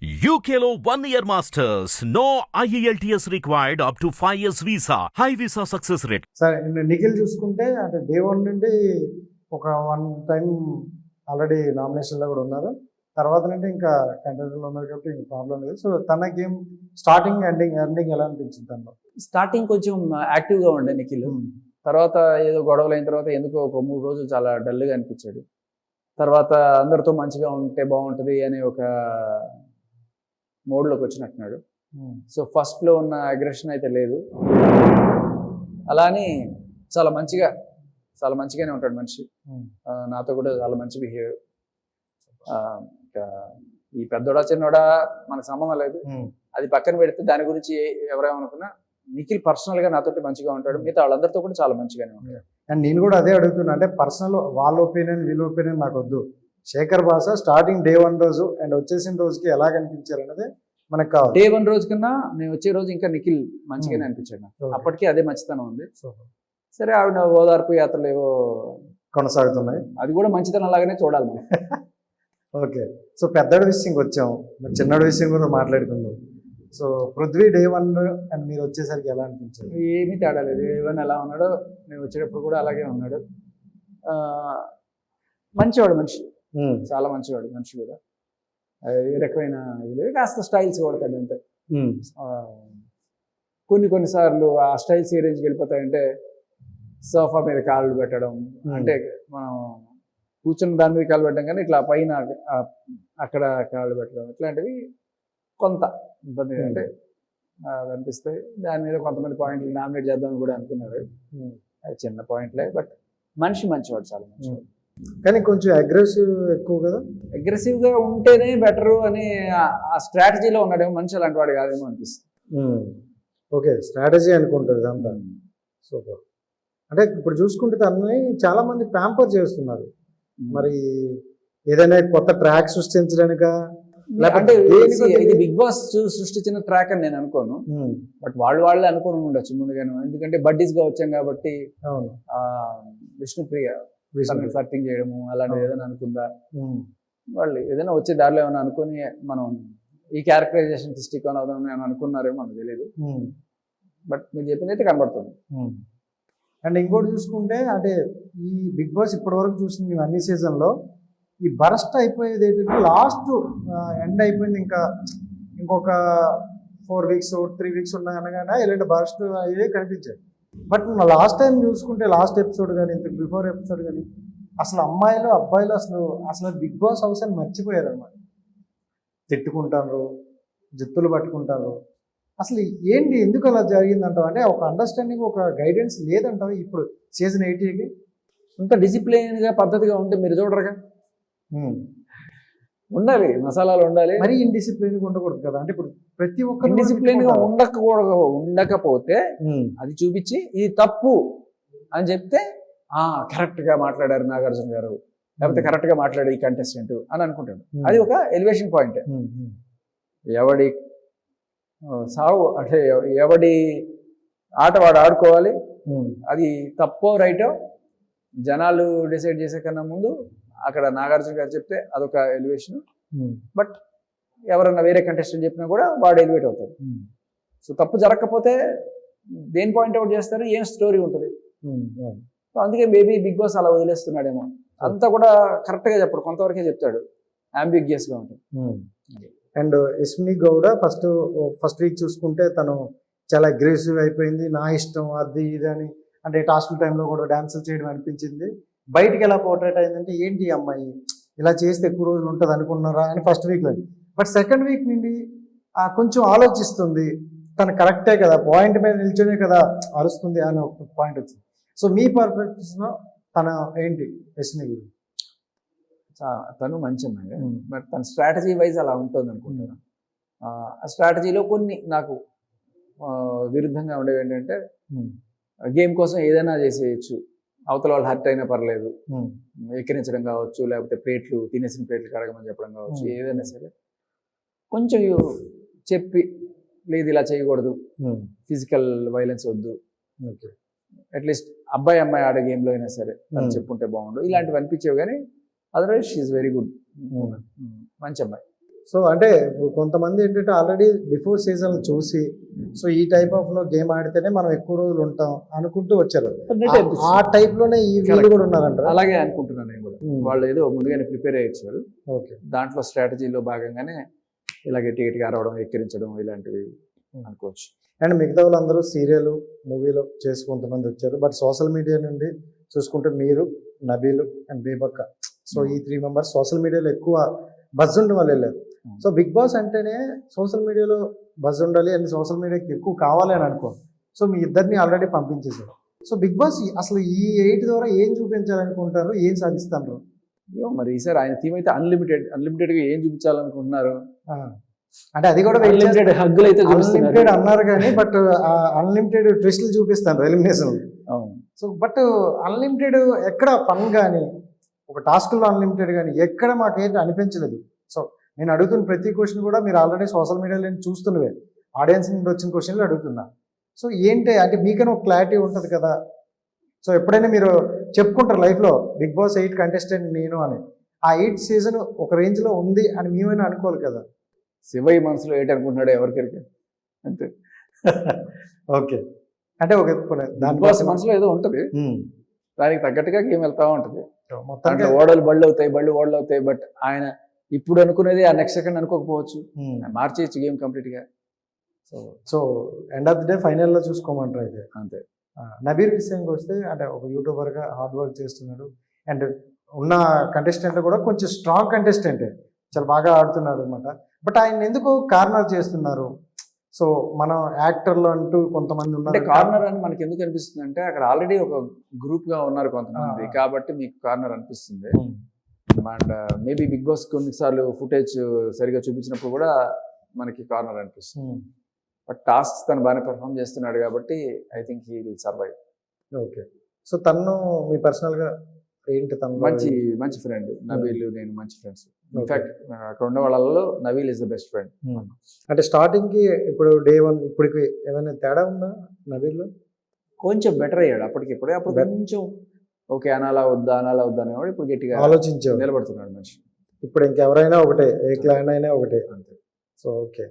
One year masters. No E IELTS required up to 5 years visa. High visa success rate. సరే ని- నిఖిల్ చూసుకుంటే అంటే day one నుండి ఒక వన్ టైం ఆల్రెడీ నామినేషన్లో కూడా ఉన్నారు తర్వాత నుండి ఇంకా కంటెంట్లో ఉన్నారు కాబట్టి ఇంక ప్రాబ్లం లేదు సో తన గేమ్ స్టార్టింగ్ ఎండింగ్ ఎండింగ్ ఎలా అనిపించింది తనలో స్టార్టింగ్ కొంచెం యాక్టివ్గా ఉండే నిఖిల్ తర్వాత ఏదో గొడవలు అయిన తర్వాత ఎందుకో ఒక మూడు రోజులు చాలా డల్గా అనిపించాడు తర్వాత అందరితో మంచిగా ఉంటే బాగుంటుంది అనే ఒక మోడ్లోకి వచ్చినట్టున్నాడు. సో ఫస్ట్లో ఉన్న అగ్రెషన్ అయితే లేదు. అలా అని చాలా మంచిగా చాలా మంచిగానే ఉంటాడు మనిషి. ఆ, నాతో కూడా చాలా మంచి బిహేవ్ ఈ పెద్దోడా చిన్నోడా మనకు సంబంధం లేదు. అది పక్కన పెడితే దాని గురించి ఎవరేమనుకున్నా నిఖిల్ పర్సనల్గా నాతోటి మంచిగా ఉంటాడు. మిగతా వాళ్ళందరితో కూడా చాలా మంచిగానే ఉంటాడు. అండ్ నేను కూడా అదే అడుగుతున్నా అంటే పర్సనల్ వాళ్ళ ఒపీనియన్ వీళ్ళ ఒపీనియన్ నాకు వద్దు. Shekhar Basha starting day one రోజు అండ్ వచ్చేసిన రోజుకి ఎలా కనిపించారు అనేది మనకు కావాలి. డే వన్ రోజు కన్నా నేను వచ్చే రోజు ఇంకా నిఖిల్ మంచిగానే Hmm. అనిపించాడు నాకు. Okay. అప్పటికి అదే మంచితనం ఉంది. సరే ఆవిడ ఓదార్పు యాత్రలు ఏవో కొనసాగుతున్నాయి. అది కూడా మంచితనం లాగానే చూడాలి మనం. ఓకే సో పెద్దడి విషయంకి వచ్చాము మరి చిన్నడి విషయం కూడా మాట్లాడుకుందాం. So Prithvi day one and మీరు వచ్చేసరికి ఎలా అనిపించింది ఏమీ తేడా లేదు. ఏవన్ ఎలా ఉన్నాడో నేను వచ్చేటప్పుడు కూడా అలాగే ఉన్నాడు. మంచివాడు మనిషి. చాలా మంచివాడు మనిషి కూడా. ఏ రకమైన ఇది లేదు. కాస్త స్టైల్స్ కొడతాడు అంతే. ఆ, కొన్ని కొన్నిసార్లు ఆ స్టైల్స్ ఏ రేంజ్కి వెళ్ళిపోతాయంటే సోఫా మీద కాళ్ళు పెట్టడం అంటే మనం కూర్చున్న దాని మీద కాళ్ళు పెట్టడం కానీ ఇట్లా పైన అక్కడ కాళ్ళు పెట్టడం ఇట్లాంటివి కొంత ఇబ్బంది Hmm. అంటే అనిపిస్తాయి దాని మీద కొంతమంది పాయింట్లు నామినేట్ చేద్దామని కూడా అనుకున్నారు. చిన్న పాయింట్లే బట్ మనిషి మంచివాడు చాలా మంచివాడు. కానీ కొంచెం అగ్రెసివ్ ఎక్కువ కదా? అగ్రెసివ్గా ఉంటేనే బెటరు అని ఆ- స్ట్రాటజీలో ఉన్నాడేమో మనిషి అలాంటి వాడు కాదేమో అనిపిస్తుంది. ఓకే స్ట్రాటజీ అనుకుంటారు ఇదంతా. సూపర్. అంటే ఇప్పుడు చూసుకుంటే తనని చాలా మంది ప్యాంపర్ చేస్తున్నారు మరి ఏదైనా కొత్త ట్రాక్ సృష్టించడానిక లేకపోతే అంటే ఇది. బిగ్ బాస్ సృష్టించిన ట్రాక్ అని నేను అనుకోను. బట్ వాళ్ళు వాళ్ళే అనుకుని ఉండొచ్చు ముందుగానే. ఎందుకంటే బడ్డీస్గా వచ్చాం కాబట్టి విష్ణుప్రియ విష్ణు. ఫ్లర్టింగ్ చేయడము అలాంటిది అవును. ఏదైనా అనుకుందా. వాళ్ళు ఏదైనా వచ్చే దారిలో ఏమైనా అనుకుని మనం ఈ క్యారెక్టరైజేషన్ స్టిక్ ఆన్ అవుదాం అని అనుకున్నారేమో మనకు తెలియదు. బట్ మీరు చెప్పింది అయితే కనబడుతుంది అండ్ ఇంకోటి చూసుకుంటే అంటే ఈ బిగ్ బాస్ ఇప్పటి వరకు చూసింది మేము అన్ని సీజన్లో ఈ బరస్ట్ అయిపోయేది ఏంటంటే లాస్ట్ ఎండ్ అయిపోయింది ఇంకా ఇంకొక ఫోర్ వీక్స్ త్రీ వీక్స్ ఉన్నాయి అనగానే ఇలాంటి బరస్ట్ అయ్యే కనిపించాయి బట్ లాస్ట్ టైం చూసుకుంటే లాస్ట్ ఎపిసోడ్ కానీ ఇంత బిఫోర్ ఎపిసోడ్ కానీ అసలు అమ్మాయిలు అబ్బాయిలు అసలు అసలు బిగ్ బాస్ హౌస్ అని మర్చిపోయారు అనమాట తిట్టుకుంటారు జుత్తులు పట్టుకుంటారు అసలు ఏంటి ఎందుకు అలా జరిగిందంటావు? అంటే ఒక అండర్స్టాండింగ్ ఒక గైడెన్స్ లేదంటావు ఇప్పుడు సీజన్ ఎయిటీకి ఇంత డిసిప్లిన్గా పద్ధతిగా ఉంటే మీరు చూడరుగా? ఉండాలి మసాలాలు ఉండాలి. మరి ఇండిసిప్లిన్ ఉండకూడదు కదా? అంటే ఇప్పుడు ప్రతి ఒక్కరు డిసిప్లిన్గా ఉండకూడదు ఉండకపోతే అది చూపించి ఇది తప్పు అని చెప్తే ఆ కరెక్ట్గా మాట్లాడారు నాగార్జున గారు. లేకపోతే కరెక్ట్గా మాట్లాడారు ఈ కంటెస్టెంట్ అని అనుకుంటాడు. అది ఒక ఎలివేషన్ పాయింట్ ఎవడి సావు అంటే ఎవ- ఎవడి ఆట వాడు ఆడుకోవాలి అది తప్పో రైటో జనాలు డిసైడ్ చేసే కన్నా ముందు అక్కడ నాగార్జున గారు చెప్తే అదొక ఎలివేషన్ బట్ ఎవరన్నా వేరే కంటెస్టెంట్ చెప్పినా కూడా వాడు ఎలివేట్ అవుతాడు. సో తప్పు జరగకపోతే దేని పాయింట్ అవుట్ చేస్తారు? ఏం స్టోరీ ఉంటుంది? సో అందుకే మేబీ బిగ్ బాస్ అలా వదిలేస్తున్నాడేమో. అంతా కూడా కరెక్ట్గా చెప్పడు. కొంతవరకే చెప్తాడు. గా ఉంటుంది. అండ్ యస్మిని గౌడ ఫస్ట్ ఫస్ట్ వీక్ చూసుకుంటే తను చాలా అగ్రెసివ్ అయిపోయింది. నా ఇష్టం అది ఇది అని. అంటే టాస్క్ టైంలో కూడా డాన్సులు చేయడం అనిపించింది. బయటికి ఎలా పోర్ట్రేట్ అయిందంటే ఏంటి అమ్మాయి? ఇలా చేస్తే ఎక్కువ రోజులు ఉంటుంది అనుకున్నారా అని ఫస్ట్ వీక్లో బట్ సెకండ్ వీక్ నుండి కొంచెం ఆలోచిస్తుంది. తను కరెక్టే కదా పాయింట్ మీద నిల్చొనే కదా అరుస్తుంది అని ఒక పాయింట్ వచ్చింది. సో మీ పర్ఫెక్ట్స్లో తన ఏంటి చా- తను మంచి అమ్మాయి Hmm. బట్ తన స్ట్రాటజీ వైజ్ అలా ఉంటుంది అనుకుంటున్నాను ఆ స్ట్రాటజీలో కొన్ని నాకు విరుద్ధంగా ఉండేవి ఏంటంటే గేమ్ కోసం ఏదైనా చేసేయచ్చు. అవతల వాళ్ళు హర్ట్ అయినా పర్లేదు. ఎక్కిరించడం కావచ్చు లేకపోతే ప్లేట్లు తినేసిన ప్లేట్లు కడగమని చెప్పడం కావచ్చు. ఏదైనా సరే. కొంచెం చెప్పి లేదు ఇలా చేయకూడదు. ఫిజికల్ వైలెన్స్ వద్దు. ఓకే. అట్లీస్ట్ అబ్బాయి అమ్మాయి ఆడే గేమ్లో అయినా సరే. చెప్పుంటే బాగుండు. ఇలాంటివి అనిపించేవి కానీ అదర్వైజ్ షీఈ్ వెరీ గుడ్. మంచి అమ్మాయి. సో అంటే కొంతమంది ఏంటంటే ఆల్రెడీ బిఫోర్ సీజన్ చూసి సో ఈ టైప్ ఆఫ్లో గేమ్ ఆడితేనే మనం ఎక్కువ రోజులు ఉంటాం అనుకుంటూ వచ్చారు. ఆ- టైప్లోనే ఈ వీళ్ళు కూడా ఉన్నారంటారా? అలాగే అనుకుంటున్నాను నేను కూడా. వాళ్ళు ఏదో ముందుగానే ప్రిపేర్ అయ్యారు. ఓకే. దాంట్లో స్ట్రాటజీలో భాగంగానే ఇలా గట్టి గట్టిగా అరవడం ఎక్కిరించడం ఇలాంటివి అనుకోవచ్చు. అండ్ మిగతా వాళ్ళందరూ సీరియల్ మూవీలో చేసి కొంతమంది వచ్చారు. బట్ సోషల్ మీడియా నుండి చూసుకుంటే మీరు నబీలు అండ్ బేబక్క. సో ఈ త్రీ మెంబర్స్ సోషల్ మీడియాలో ఎక్కువ బజ్ ఉండి వాళ్ళు వెళ్ళారు సో బిగ్ బాస్ అంటేనే సోషల్ మీడియాలో బజ్ ఉండాలి అండ్ సోషల్ మీడియాకి ఎక్కువ కావాలి అని అనుకో సో మీ ఇద్దరిని ఆల్రెడీ పంపించేశారు. సో బిగ్ బాస్ అసలు ఈ ఎయిట్ ద్వారా ఏం చూపించాలనుకుంటారు? ఏం సాధిస్తారు మరి ఈసారి ఆయన థీమ్ అయితే అన్లిమిటెడ్ అన్లిమిటెడ్గా ఏం చూపించాలనుకుంటున్నారు. అంటే అది కూడా అన్లిమిటెడ్ హగ్గులు అయితే అన్లిమిటెడ్ అన్నారు కానీ బట్ అన్లిమిటెడ్ ట్విస్ట్లు చూపిస్తాను ఎలిమినేషన్ సో బట్ అన్లిమిటెడ్ ఎక్కడ ఫన్ కానీ ఒక టాస్క్లో అన్లిమిటెడ్ కానీ ఎక్కడ మాకేంటి అనిపించలేదు. సో నేను అడుగుతున్న ప్రతి క్వశ్చన్ కూడా మీరు ఆల్రెడీ సోషల్ మీడియాలో చూస్తున్నవే. ఆడియన్స్ నుండి వచ్చిన క్వశ్చన్లు అడుగుతున్నా. సో ఏంటి? అంటే మీకైనా ఒక క్లారిటీ ఉంటుంది కదా. సో ఎప్పుడైనా మీరు చెప్పుకుంటారు లైఫ్లో బిగ్ బాస్ ఎయిట్ కంటెస్టెంట్ నేను అని. ఆ ఎయిట్ సీజన్ ఒక రేంజ్లో ఉంది అని మేమైనా అనుకోవాలి కదా. శివయ్య మనసులో ఏంటనుకుంటున్నాడు ఎవరికెరికి అంతే. ఓకే అంటే ఒక బాస్ మనసులో ఏదో ఉంటది. ఉమ్. దానికి తగ్గట్టుగా గేమ్ వెళ్తా ఉంటది. దాంట్లో ఓడలు బళ్ళు అవుతాయి బళ్ళు ఓడలు అవుతాయి బట్ ఆయన ఇప్పుడు అనుకునేది ఆ నెక్స్ట్ సెకండ్ అనుకోకపోవచ్చు. మార్చేయచ్చు గేమ్ కంప్లీట్గా. So so end of the day ఫైనల్లో చూసుకోమంటారు అయితే. అంతే. నబీర్ విషయానికి వస్తే అంటే ఒక యూట్యూబర్గా హార్డ్ వర్క్ చేస్తున్నాడు. అండ్ ఉన్న కంటెస్టెంట్ కూడా కొంచెం స్ట్రాంగ్ కంటెస్టెంటే చాలా బాగా ఆడుతున్నాడు అనమాట బట్ ఆయన ఎందుకు కార్నర్ చేస్తున్నారు? సో మనం యాక్టర్లు అంటూ కొంతమంది ఉన్నారు కార్నర్ అని మనకి ఎందుకు అనిపిస్తుంది అంటే అక్కడ ఆల్రెడీ ఒక గ్రూప్గా ఉన్నారు కొంతమంది. కాబట్టి మీకు కార్నర్ అనిపిస్తుంది. అండ్ మేబీ బిగ్ బాస్ కొన్నిసార్లు ఫుటేజ్ సరిగా చూపించినప్పుడు కూడా మనకి కార్నర్ అనిపిస్తుంది. బట్ టాస్క్ తను బాగానే పెర్ఫామ్ చేస్తున్నాడు కాబట్టి I think he will survive okay so తను మీ పర్సనల్గా ఏంటి తను మంచి మంచి ఫ్రెండ్ నబీల్ నేను మంచి ఫ్రెండ్స్ ఇన్ఫాక్ట్ అక్కడ ఉన్న వాళ్ళలో Naveel is the best friend. అంటే స్టార్టింగ్కి ఇప్పుడు డే వన్ ఇప్పటికి ఏమైనా తేడా ఉందా నబీల్లో కొంచెం బెటర్ అయ్యాడు అప్పటికి ఇప్పుడే అప్పుడు కొంచెం ఓకే అనాలా వద్దా అనాలా వద్దా అనేవాడు ఇప్పుడు గట్టిగా ఆలోచించావు. నిలబడుతున్నాడు మనిషి. ఇప్పుడు ఇంకెవరైనా ఒకటే ఏ క్లాన్ అయినా ఒకటే. అంతే. So okay